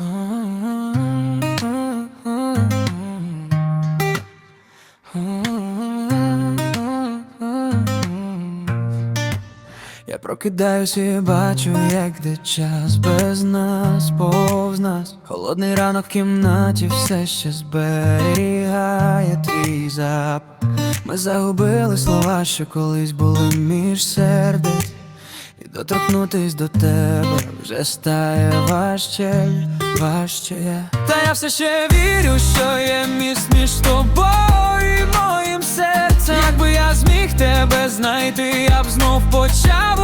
Я прокидаюсь і бачу, як де час без нас, повз нас. Холодний ранок в кімнаті все ще зберігає твій запах. Ми загубили слова, що колись були між сердець. І доторкнутись до тебе вже стає важче, важче. Та я все ще вірю, що є міст між тобою і моїм серцем. Якби я зміг тебе знайти, я б знов почав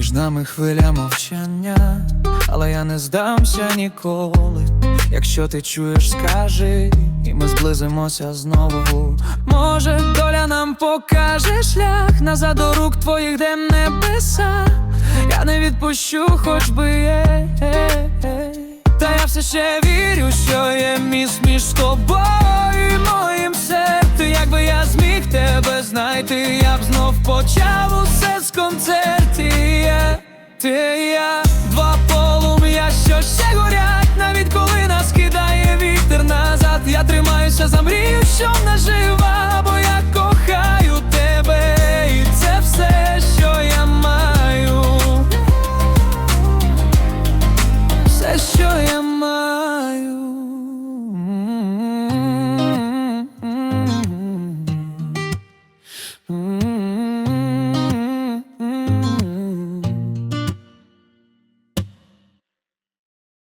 Між нами хвиля мовчання, але я не здамся ніколи. Якщо ти чуєш, скажи, і ми зблизимося знову. Може, доля нам покаже шлях назад до рук твоїх, де небеса. Я не відпущу, хоч би є. Та я все ще вірю, що є міст між тобою і моїм серцем. Якби я зміг тебе знайти, я б знов почав усе з концертів. Ти і я, два полум'я, що ще горять, навіть коли нас кидає вітер назад. Я тримаюся за мрію, що нажива, бо я кохаю тебе, і це все, що я маю. Все, що я маю. Mm-hmm.